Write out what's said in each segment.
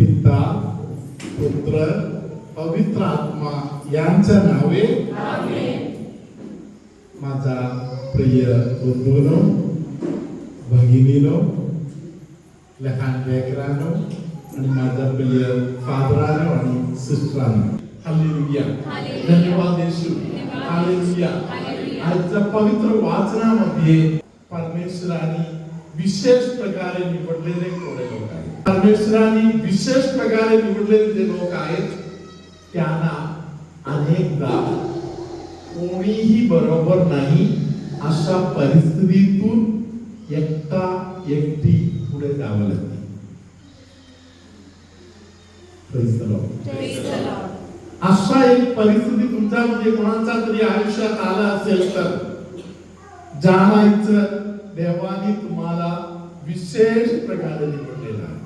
पिता पुत्र पवित्र आत्मा यांच्या नावे. माझा प्रिय बंधूनो भगिनीनो लहान लेकरांनो आणि माझा प्रिय फादरानो आणि सिस्टरांनो. हालेलुया. धन्यवाद येशू. हालेलुया. आजच्या पवित्र वाचनामध्ये परमेश्वराने विशेष प्रकारे निवडलेले कोणे लोक आहेत. परमेश्वराने विशेष प्रकारे निवडलेले जे लोक आहेत त्यांना अनेकदा कोणीही बरोबर नाही अशा परिस्थितीतून एकटा एकटी पुढे जावं लागते. अशा एक परिस्थिती तुमच्यामध्ये कोणाच्या तरी आयुष्यात आला असेल तर जाणायचं देवाने तुम्हाला विशेष प्रकारे निवडलेला आहे.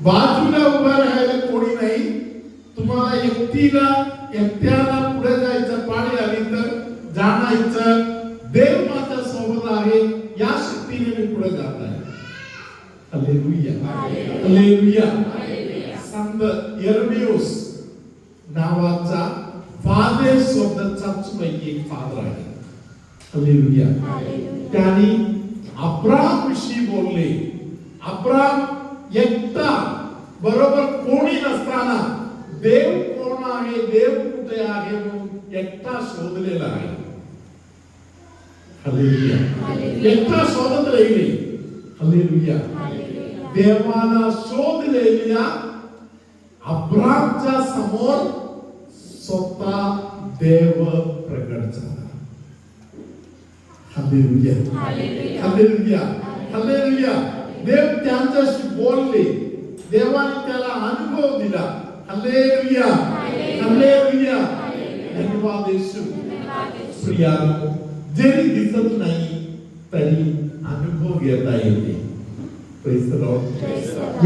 बाजूला उभा राहायला कोणी नाही. तुम्हाला एकटीला एकट्याला पुढे जायचं पाणी आली तर जाणायचं. देव माझ्या सोबत आहे या शक्तीने मी पुढे जात आहे. संत नावाचा फादर स्वतःचा पैकी एक फादर आहे. हालेलुया त्यांनी अब्राम विषयी बोलले. अब्राम एकटा बरोबर कोणी नसताना देव कोण आहे देव कुठे आहे म्हणून एकटा शोधलेला आहे. हालेलुया एकटा शोधत राहिले. हालेलुया देवाला शोधलेल्या अब्रामच्या समोर स्वतः देव प्रकट झाला. हालेलुया हालेलुया हालेलुया देव त्यांच्याशी बोलले. देवाने त्याला अनुभव दिला. हालेलुया हालेलुया धन्यवाद येशू. जरी दिसत नाही तरी अनुभव घेता येते.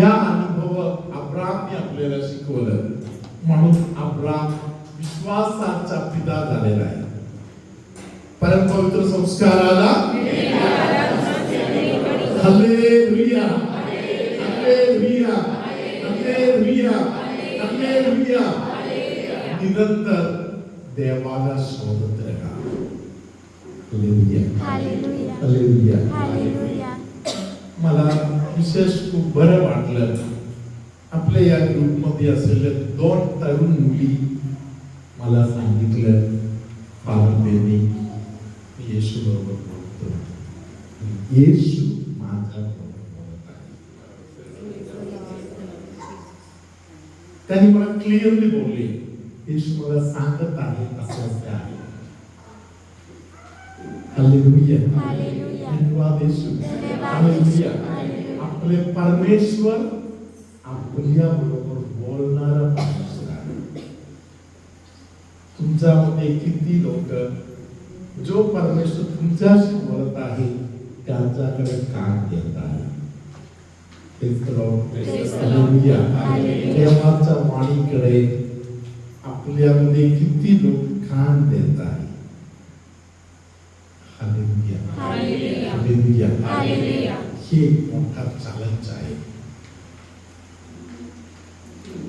या अनुभव अब्रामने आपल्याला शिकवलं. म्हणून अब्राम विश्वासाचा पिता झालेला आहे. परम पवित्र संस्काराला हालेलुया हालेलुया हालेलुया हालेलुया निरंतर देवाला शोधत राहा मला विशेष खूप बरं वाटलं. आपल्या या ग्रुपमध्ये असलेल्या दोन तरुण मुली मला सांगितलं फादर बेबी मी येशू बरोबर बोलतो येशू माझ्या बरोबर बोलत आहे त्यांनी मला क्लिअरली बोलले येशू मला सांगत आहे असं असं आहे हालेलुया धन्यवाद येशू हालेलुया आपले परमेश्वर आपल्या बरोबर बोलणारा परमेश्वर आहे तुमच्यामध्ये किती लोक जो परमेश्वर तुमच्याशी बोलत आहे त्यांच्याकडे कान देत आहे. देवाच्या वाणीकडे आपल्यामध्ये किती लोक कान देत आहे. हे मोठा चॅलेंज आहे.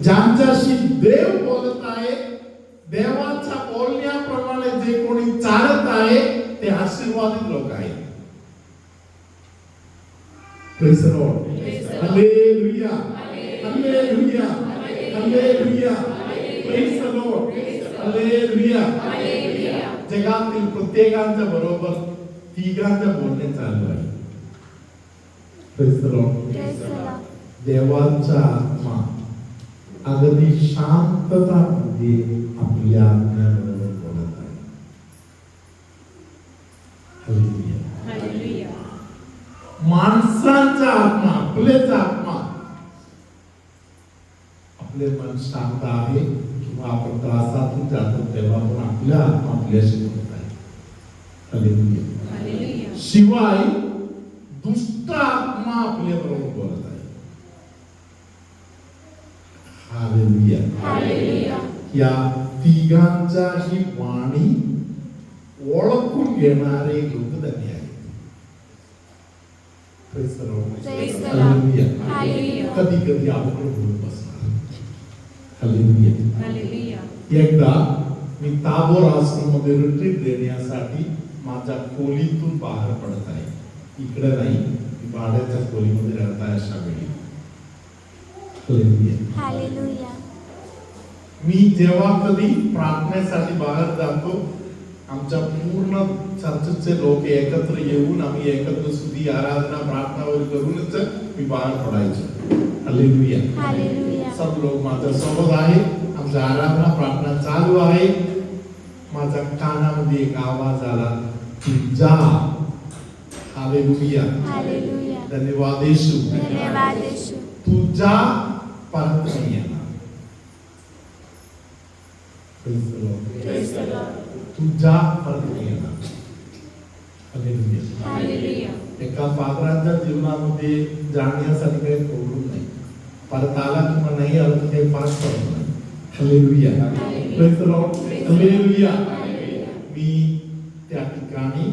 ज्यांच्याशी देव बोलत आहे देवाच्या बोलण्याप्रमाणे जे कोणी चालत आशीर्वादित लोक आहेत. जगातील प्रत्येकांच्या बरोबर तिघांच्या बोलणे चालू आहे. देवांच्या आत्मा अगदी शांतता आपल्या आत्मा आपलेच आत्मा. आपले मन शांत आहे किंवा आपण त्रासातून जातो तेव्हा पण आपल्या आत्मा आपल्याशी बोलत आहे. शिवाय दुष्ट आत्मा आपल्या बरोबर बोलत आहे. या तिघांचा ही वाणी ओळखून घेणारे लोक धन्य आहेत Praise the Lord. Praise the Lord. Hallelujah. Hallelujah. कधी कधी अवघड होऊन बसणार. एकदा मी ताबोर आश्रममध्ये रिट्रीट देण्यासाठी माझ्या खोलीतून बाहेर पडत आहे इकडे नाही मी भाड्याच्या खोलीमध्ये राहत आहे अशा वेळी. मी जेव्हा कधी प्रार्थनेसाठी बाहेर जातो आमच्या पूर्ण चर्चचे लोक एकत्र येऊन आम्ही एकत्र स्तुती आराधना प्रार्थना वगैरे करूनच मी बाहेर पडायचो हालेलुया. सब लोक माझ्या सोबत आहे आमच्या आराधना प्रार्थना चालू आहे. माझ्या कानामध्ये एक आवाज आला तू जा. हालेलुया. Hallelujah. धन्यवाद येशू. धन्यवाद येशू. तू जा परत नाही येणार. Praise the Lord. Praise the Lord. तू जा परत येणार. एका पात्रांच्या जीवनामध्ये जाण्यासाठी काही प्रॉब्लेम नाही परत आला किंवा नाही आला तर काही फरक पडत नाही. Hallelujah. मी त्या ठिकाणी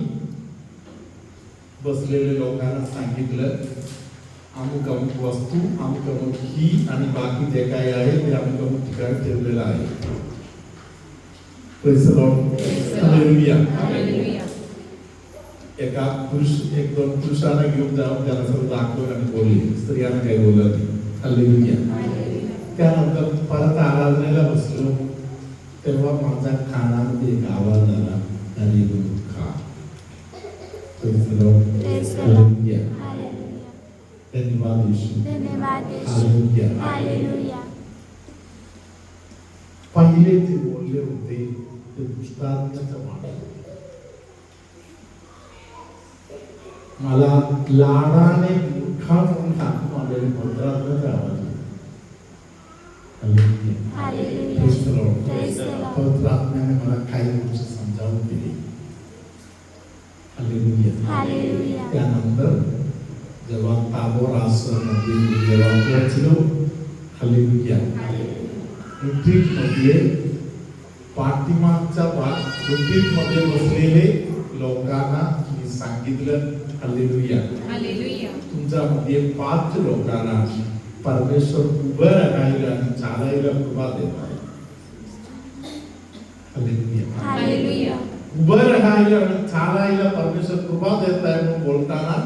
बसलेल्या लोकांना सांगितलं अमुक अमुक वस्तू अमुक अमुक ही आणि बाकी जे काही आहे ते अमुक अमुक ठिकाणी ठेवलेलं आहे Lord. Hallelujah. Hallelujah. एका पुरुष एक दोन पुरुषांना घेऊन जाऊन त्यांना सर्व दाखवलं आणि बोलले स्त्रियांना काही बोललं नाही Hallelujah. त्यानंतर परत आराधनेला बसलो तेव्हा माझ्या कानामध्ये एक आवाज आला आणि दूध खा. धन्यवाद. पहिले ते बोलले होते ते दुष्टात्म्याचं माणूस मला लाडाने मूर्खा म्हणून हाकून आलेले मंत्रात्म्याचा आवाज आहे. Hallelujah. Hallelujah. Praise the Lord. Praise the Lord. पवित्र आत्म्याने मला काही गोष्टी समजावून दिली Hallelujah. Hallelujah. त्यानंतर जेव्हा ताबोर आश्रममध्ये मी जेव्हा पोहोचलो Hallelujah. रिट्रीटमध्ये पाठीमागच्या भागमध्ये बसलेले लोकांना मी सांगितलं हालेलुया Hallelujah. तुमच्यामध्ये पाच लोकांना परमेश्वर उभं राहायला आणि चालायला कृपा देत आहे हालेलुया. उभं राहायला आणि चालायला परमेश्वर कृपा देत आहे म्हणून बोलताना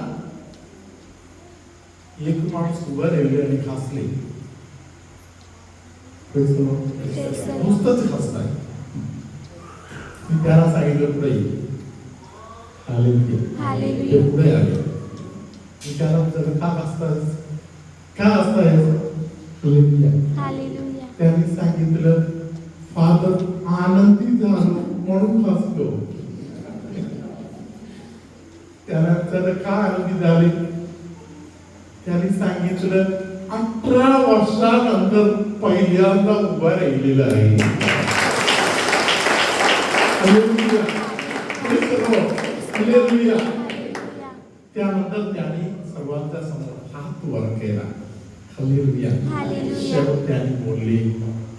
एक माणूस उभं राहिले आणि हसले Lord. नुसतंच हसताय त्याला सांगितलं पुढे. ते. पुढे आले मी त्याला विचारलं का हसतायस का. Hallelujah. त्यांनी सांगितलं फादर आनंदी झालो म्हणून हसलो त्याला विचारलं का आनंदी झाले त्यांनी सांगितलं अठरा वर्षानंतर पहिल्यांदा उभा राहिलेला आहे त्यानंतर त्यांनी सर्वांच्या समोर हात वर केला. Hallelujah. शेवट त्यांनी बोलले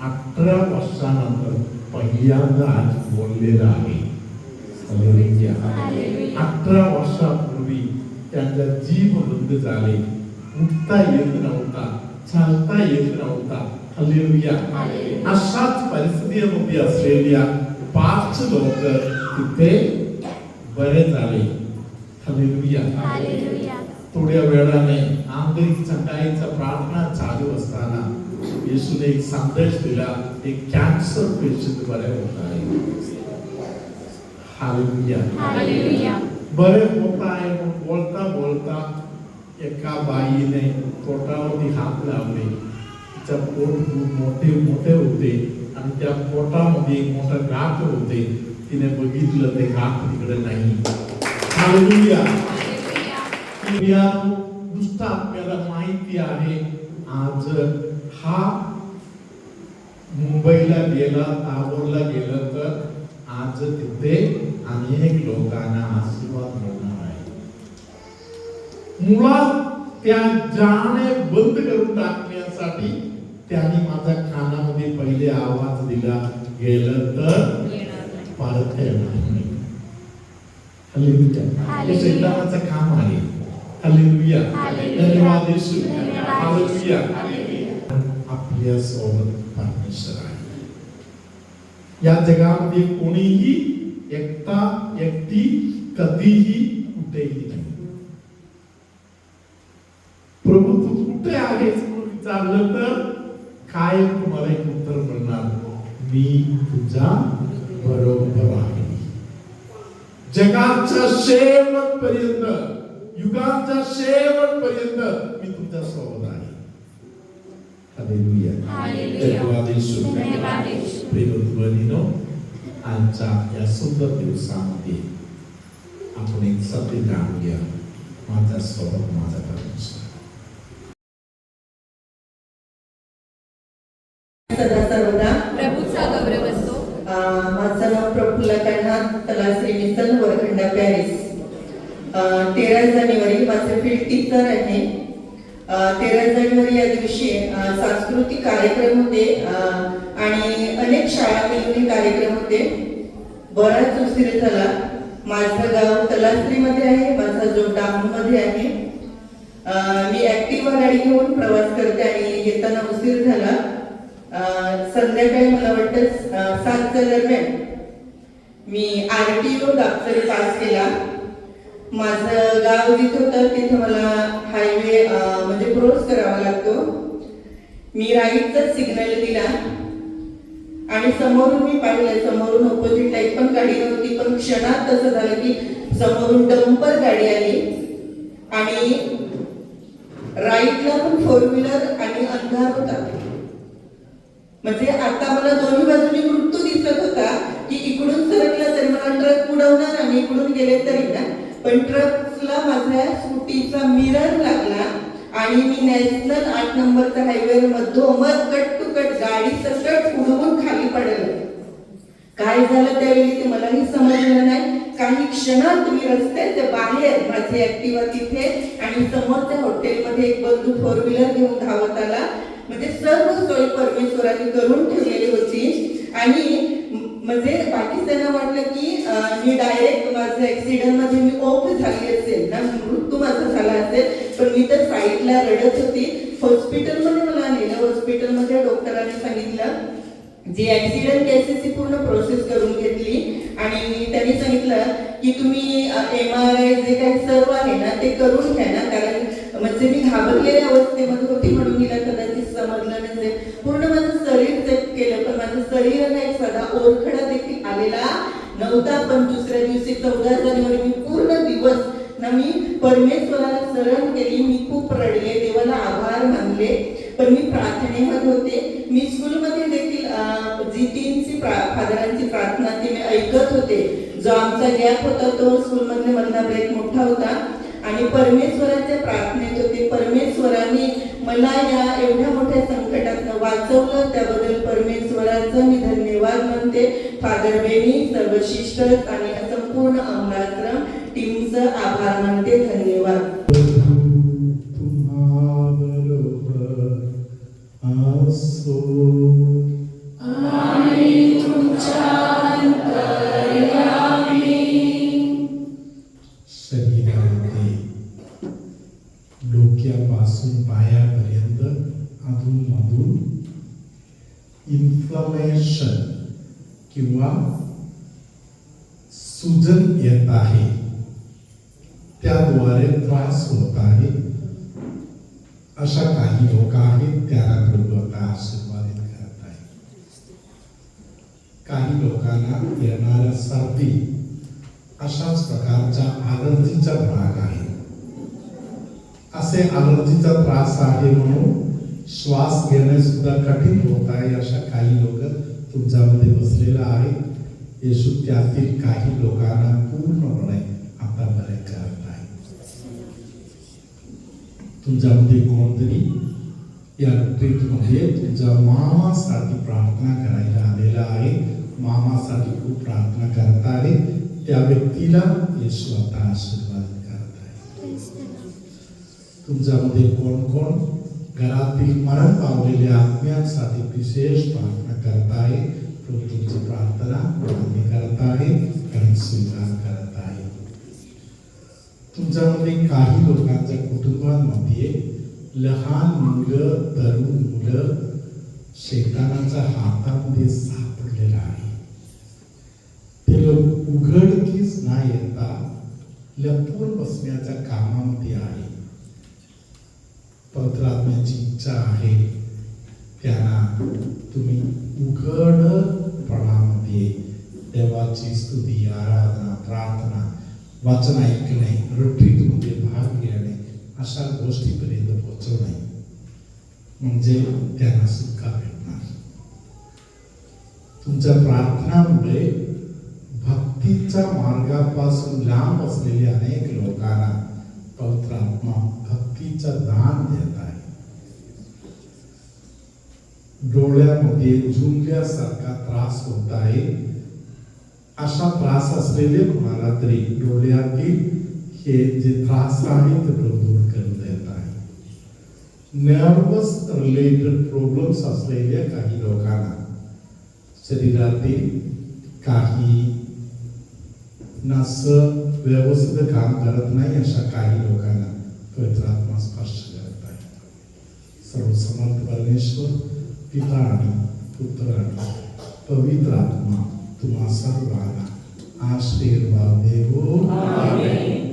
अठरा वर्षानंतर पहिल्यांदा आज बोललेलं आहे. Hallelujah. अठरा वर्षापूर्वी त्यांचा जीव वृद्ध झाले उठता येत नव्हता चालता येत नव्हता. Hallelujah. अशाच परिस्थितीमध्ये असलेल्या पाच लोक तिथे बरे झाले. थोड्या वेळाने आंतरिक सकाळीचा प्रार्थना चालू असताना येशूने एक संदेश दिला एक कॅन्सर पेशंट बरे होत आहे. बरे होत आहे बोलता बोलता एका बाईने पोटावरती हात लावले. पोट खूप मोठे मोठे होते आणि त्या पोटामध्ये एक मोठा गाठ होते. तिने बघितलं ते गाठ तिकडे नाही. आपल्याला माहिती आहे आज हा मुंबईला गेला ताबोरला गेलं तर आज तिथे अनेक लोकांना आशीर्वाद मिळणार आहे. मुळात त्या जाणे बंद करून टाकण्यासाठी त्यांनी माझ्या कानामध्ये पहिले आवाज दिला गेलं तर. परत येणार नाही. हे. शैतानाचं काम आहे हालेलुया. धन्यवाद येशू. हालेलुया. आपल्यासोबत परमेश्वर आहे या जगामध्ये कोणीही एकटा एकटी कधीही कुठेही नाही प्रभू तू कुठे आहेस विचारलं तर काय तुम्हाला एक उत्तर मिळणार? मी तुझ्या बरोबर आहे. जगाच्या शेवटपर्यंत युगाच्या शेवटपर्यंत मी तुझ्या सोबत आहे. आजच्या या सुंदर दिवसामध्ये आपण एक सत्य जाणून घ्या. माझ्या सोबत माझा परमेश्वर सदा सर्वदा. प्रभूचा गौरव असो. अं, माझं नाव प्रफुल्ल कन्हात तलाश्री मिसल वरखंडा पॅरिस. तेरा जानेवारी माझं फील्ड टीचर आहे. तेरा जानेवारी या दिवशी सांस्कृतिक कार्यक्रम होते. आणि अनेक शाळा मिळून कार्यक्रम होते. बराच उशीर झाला माझं गाव तलासरीमध्ये आहे माझा जो मध्ये आहे. मी ऍक्टिव्हा गाडी घेऊन प्रवास करते आणि येताना उशीर झाला. संध्याकाळी मला वाटतं सातच्या दरम्यान मी आर टी ओ दाप्तरी पास केला. माझं गाव जिथं होतं तिथं मला हायवे म्हणजे क्रॉस करावा लागतो. मी राईटचाच सिग्नल दिला. आणि समोरून मी पाहिलं समोरून ऑपोजिट लाइट पण गाडी नव्हती पण क्षणात तसं झालं की समोरून डंपर गाडी आली. आणि राईटला पण फोर व्हीलर आणि अंधार होता. म्हणजे आता मला दोन्ही बाजूनी मृत्यू दिसत होता की इकडून सरकला तरी मला ट्रक उडवणार आणि इकडून गेले तरी ना. पण ट्रकला माझ्या स्कूटीचा मिरर लागला आणि मी नॅशनल आठ नंबरचा हायवे मधोमध कट टू कट गाडी सकट उडवून खाली पडलं. काय झालं त्यावेळी ते मलाही समजलं नाही. काही क्षणात मी रस्त्याच्या बाहेर माझी ऍक्टिव्हा तिथे आणि समोरच्या हॉटेलमध्ये एक बंधू फोर व्हीलर घेऊन धावत आला. म्हणजे सर्व सोय परमेश्वराने करून ठेवलेली होती. आणि म्हणजे बाकी त्यांना वाटलं की मी डायरेक्ट माझं ऍक्सिडेंटमध्ये मी ऑफ झाली असेल ना मृत्यू माझा झाला असेल पण मी तर साईडला रडत होती. हॉस्पिटलमध्ये मला नेलं हॉस्पिटलमध्ये डॉक्टरांनी सांगितलं जी ऍक्सिडेंट केसेसची पूर्ण प्रोसेस करून घेतली. आणि त्यांनी सांगितलं की तुम्ही एम आर आय जे काही सर्व आहे ना ते करून घ्या ना कारण म्हणजे मी घाबरलेल्या अवस्थेमध्ये होती म्हणून तिला कदाचित समजलं नसेल पूर्ण माझं शरीर चेक केलं पण माझं शरीराला एक सदा ओरखडा देखील आलेला नव्हता. पण दुसऱ्या दिवशी चौदा जानेवारी मी पूर्ण दिवस ना मी परमेश्वराला शरण केली. मी खूप रडले देवाला आभार मानले. पण मी प्रार्थनेमध्ये होते. मी स्कूलमध्ये देखील अं, जी तीनची प्रा- फादरांची प्रार्थना ती मी ऐकत होते. जो आमचा गॅप होता तो स्कूलमधले मधला ब्रेक मोठा होता. आणि परमेश्वराच्या प्रार्थनेत होते. परमेश्वराने मला या एवढ्या मोठ्या संकटातनं वाचवलं त्याबद्दल परमेश्वराचं मी धन्यवाद म्हणते. फादर बेनी सर्व आणि संपूर्ण अमलाश्रम टीमचं आभार मानते. धन्यवाद. त्रास होत आहे अशा काही लोक आहेत त्याला प्रभू आशीर्वादित करत आहे काही लोकांना येणाऱ्या सर्दी अशाच प्रकारच्या अलर्जीचा भाग आहे. असे अलर्जीचा त्रास आहे म्हणून श्वास घेणे सुद्धा कठीण होत आहे अशा काही लोक तुमच्यामध्ये बसलेला आहे येशू त्यातील काही लोकांना पूर्णपणे आता बरे करत तुमच्यामध्ये कोणतरी या ट्रीटमध्ये तुमच्या मामासाठी प्रार्थना करायला आलेला आहे. मामासाठी खूप प्रार्थना करत आहे. त्या व्यक्तीला येशू आता आशीर्वाद करत आहे. तुमच्यामध्ये कोण कोण घरातील मरण पावलेल्या आत्म्यांसाठी विशेष प्रार्थना करत आहे. तुमची प्रार्थना मान्य करत आहे. आणि स्वीकार करत आहे. तुमच्यामध्ये काही लोकांच्या कुटुंबांमध्ये लहान मुलं तरुण मुलं शैतानाच्या हातामध्ये सापडलेलं आहे. ते लोक उघडकीच ना येता लपून बसण्याच्या कामामध्ये आहे. पवित्रात्म्याची इच्छा आहे. त्यांना तुम्ही उघडपणामध्ये देवाची स्तुती आराधना प्रार्थना वाचन ऐकणे retreatमध्ये भाग अशा गोष्टीपर्यंत पोहोचवणे म्हणजे त्यांना सुटका भेटणार. तुमच्या प्रार्थनामुळे भक्तीच्या मार्गापासून लांब असलेले अनेक लोकांना पवित्र आत्मा भक्तीचं दान देत आहे. डोळ्यामध्ये झुंजल्यासारखा त्रास होत आहे. अशा त्रास असलेले कोणाला तरी डोळ्यातील हे जे त्रास आहे ते प्रभू दूर करून देत आहे नर्वस रिलेटेड प्रॉब्लेम्स असलेल्या काही लोकांना शरीरातील काही नस व्यवस्थित काम करत नाही अशा काही लोकांना पवित्र आत्मा स्पर्श करत आहे सर्व समर्थ परमेश्वर पिता आणि पुत्र आणि पवित्र आत्मा तुम्हा सर्वांना आशीर्वाद देवो